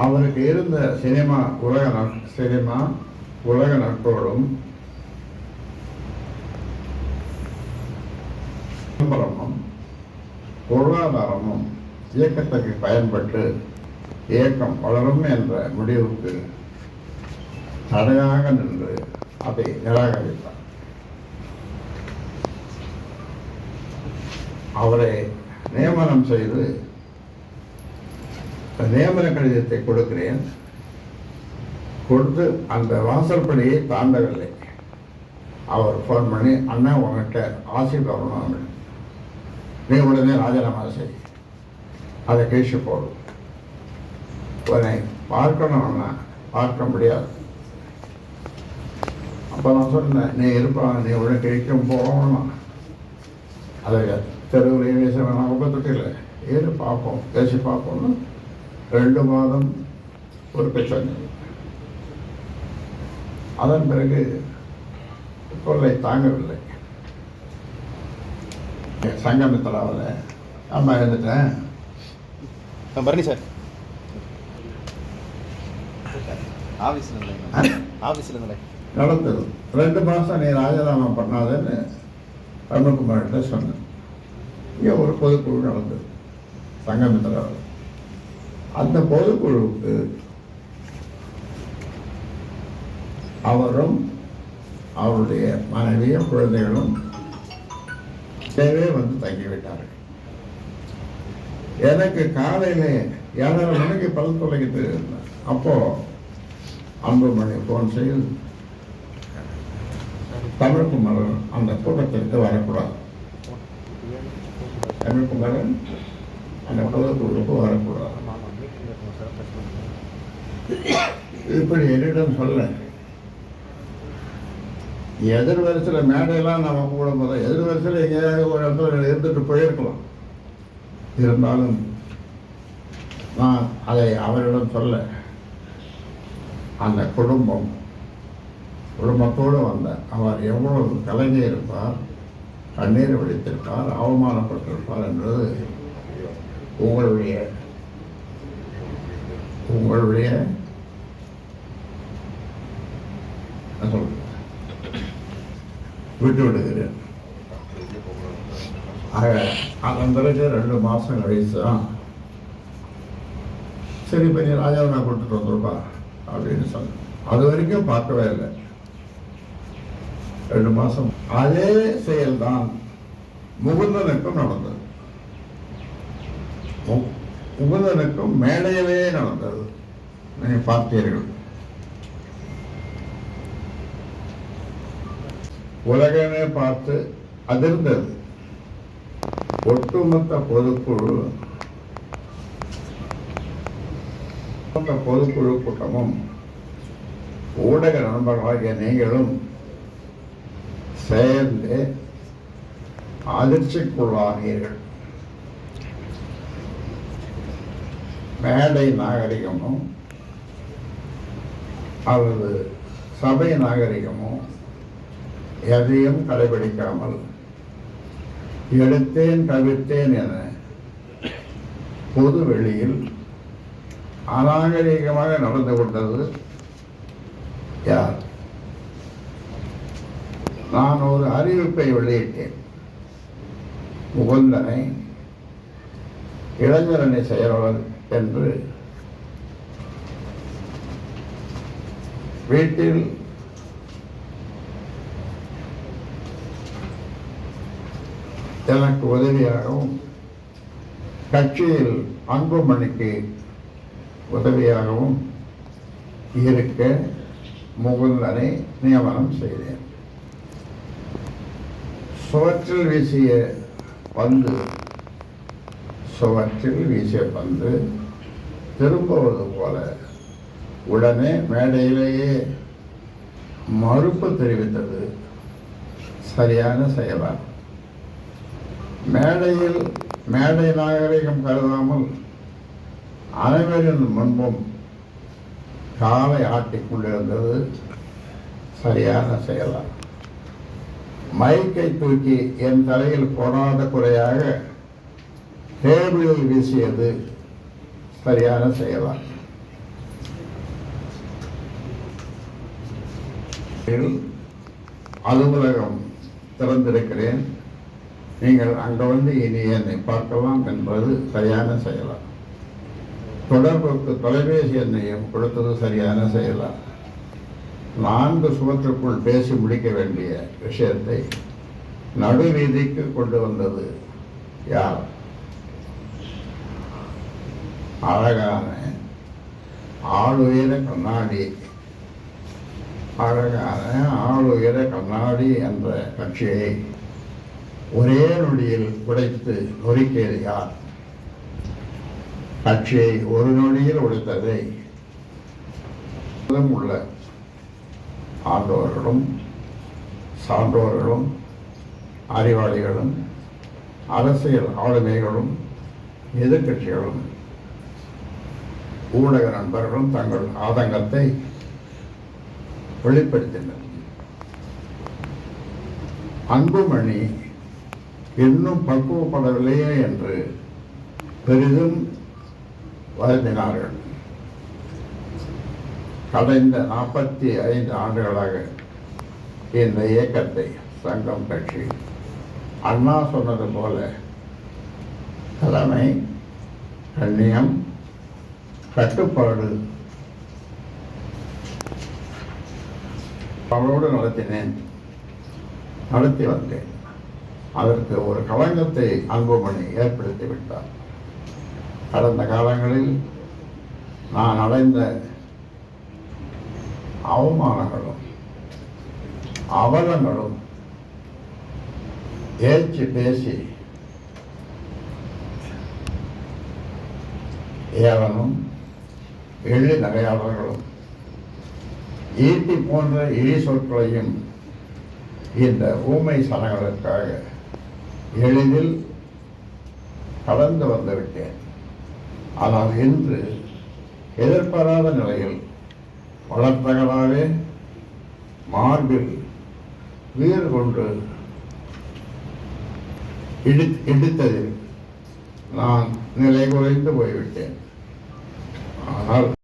அவருக்கு இருந்த சினிமா உலக நட்- சினிமா உலக நட்போடும் விளம்பரமும் பொருளாதாரமும் இயக்கத்துக்கு பயன்பட்டு இயக்கம் வளரும் என்ற முடிவுக்கு தடையாக நின்று அதை நிராகரித்தார். அவரை நியமனம் செய்து நியமன கடிதத்தை கொடுக்கிறேன். கொடுத்து அந்த வாசல்படியை தாண்டவில்லை. அவர் ஃபோன் பண்ணி அண்ணா உங்ககிட்ட ஆசை வரணும் நீ உடனே ராஜினாமா செய். அதை கழிச்சு போடும் உன்னை பார்க்கணும்னா பார்க்க முடியாது. அப்போ நான் சொன்னேன் நீ இருப்பான் நீ உடனே கழிக்கும் போகணும். அதை தெருவில் வேணாம் நான் இல்லை ஏறு பார்ப்போம். பேசி பார்ப்போம்னு ரெண்டு மாதம் பொறுப்பை சொன்னேன் அதன் பிறகு தொல்லை தாங்கவில்லை. சங்கமித்தலாவில் அம்மா இருந்துட்டேன் ஆ, பரணி சார். ஆஃபீஸில் இருந்தேங்க ஆஃபீஸில் இருந்தேன். நடந்தது. ரெண்டு மாதம் நீ ராஜினாமா பண்ணாதேன்னு ரமகுமார்கிட்ட சொன்னேன். இங்கே ஒரு பொதுக்குழு நடந்தது. சங்கமித்திராவில் அந்த பொதுக்குழுவுக்கு அவரும் அவருடைய மனைவியும் குழந்தைகளும் தேவே வந்து தங்கிவிட்டார்கள். எனக்கு காலையில் ஏழரை மணிக்கு பல் தொலைக்கிட்டு இருந்தேன் அப்போ அன்புமணி ஃபோன் செய்து தமிழ்குமரன் அந்த கூட்டத்திற்கு வரக்கூடாது. தமிழ்குமரன் அந்த பொதுக்குழுவுக்கு வரக்கூடாது. இப்படி என்னிடம் சொல்ல. எதிர் வரிசையில் மேடையெல்லாம் நம்ம கூடும்போது எதிர் வரிசையில் எங்கேயாவது ஒரு இடத்துல இருந்துட்டு போயிருக்கலாம். இருந்தாலும் நான் அதை அவரிடம் சொல்ல. அந்த குடும்பம் குடும்பத்தோடு வந்த அவர் எவ்வளவு கலங்கி இருப்பார் கண்ணீர் வடித்திருப்பார் அவமானப்பட்டிருப்பார் என்பது உங்களுடைய உங்களுடைய என்ன விட்டு விடுகிறேன் ஆக அதன் பிறகு ரெண்டு மாதம் கழிச்சு தான் சரி இப்போ நீ ராஜாவை நான் கொடுத்துட்டு வந்துருப்பா அப்படின்னு சொன்னேன். அது வரைக்கும் பார்க்கவே இல்லை. ரெண்டு மாதம் அதே செயல்தான் முகுந்தனுக்கும் நடந்தது. உபதனுக்கும் மேடையிலே நடந்தது. நீங்கள் பார்த்தீர்கள். உலகமே பார்த்து அதிர்ந்தது. ஒட்டுமொத்த பொதுக்குழு பொதுக்குழு கூட்டமும் ஊடக நண்பர்களாகிய நீங்களும் சேர்ந்து அதிர்ச்சிக்குள்ளானீர்கள். மேடை நாகரிகமும் அல்லது சபை நாகரிகமும் எதையும் கடைபிடிக்காமல் எடுத்தேன் கவிழ்த்தேன் என பொது வெளியில் அநாகரிகமாக நடந்து கொண்டது யார்? நான் ஒரு அறிவிப்பை வெளியிட்டேன். முகுந்தனை இளைஞரணி செயலாளர் என்று. வீட்டில் எனக்கு உதவியாகவும் கட்சியில் அன்புமணிக்கு உதவியாகவும் இருக்க முகுந்தனை நியமனம் செய்தேன். சுவற்றில் வீசிய பந்து சுவற்றில் வீசிய பந்து திரும்புவது போல உடனே மேடையிலேயே மறுப்பு தெரிவித்தது சரியான செயலாகும் மேடையில் மேடை நாகரிகம் கருதாமல் அனைவரின் முன்பும் காலை ஆட்டிக்கொண்டிருந்தது சரியான செயலாகும் மைக்கை தூக்கி என் தலையில் போடாத குறையாக டேபிளில் வீசியது சரியான செயலா அலுவலகம் திறந்திருக்கிறேன். நீங்கள் அங்கே வந்து இனி என்னை பார்க்கலாம் என்பது சரியான செயலா. தொடர்புக்கு தொலைபேசி எண்ணையும் கொடுத்தது சரியான செயலா. நான்கு சுவற்றுக்குள் பேசி முடிக்க வேண்டிய விஷயத்தை நடுவீதிக்கு கொண்டு வந்தது யார்? அழகான ஆளுயர கண்ணாடி. அழகான ஆளுயர கண்ணாடி என்ற கட்சியை ஒரே நொடியில் உடைத்து நொறுக்கியது யார்? கட்சியை ஒரு நொடியில் உடைத்ததை உள்ள ஆண்டவர்களும் சான்றோர்களும் அறிவாளிகளும் அரசியல் ஆளுமைகளும் எதிர்க்கட்சிகளும் ஊடக நண்பர்களும் தங்கள் ஆதங்கத்தை வெளிப்படுத்தினர். அன்புமணி இன்னும் பக்குவப்படவில்லையே என்று பெரிதும் வருந்தினார்கள். கடந்த நாற்பத்தி ஐந்து ஆண்டுகளாக இந்த இயக்கத்தை சங்கம் கட்சி அண்ணா சொன்னது போல தலைமை கண்ணியம் கட்டுப்பாடு. அவளோடு நடத்தினேன். நடத்தி வந்தேன். அதற்கு ஒரு களங்கத்தை அன்புமணி ஏற்படுத்தி விட்டார். கடந்த காலங்களில் நான் அடைந்த அவமானங்களும் அவலங்களும் ஏச்சு பேசி ஏவனும் எள்ளி நகையாளர்களும் ஈட்டி போன்ற இழி சொற்களையும் இந்த ஊமை சனங்களுக்காக எளிதில் கடந்து வந்துவிட்டேன் ஆனால் இன்று எதிர்பாராத நிலையில் வளர்த்தகளாலே மார்பில் வீறு கொண்டு இடி இடித்ததில் நான் நிலை குறைந்து போய்விட்டேன். ஆனால்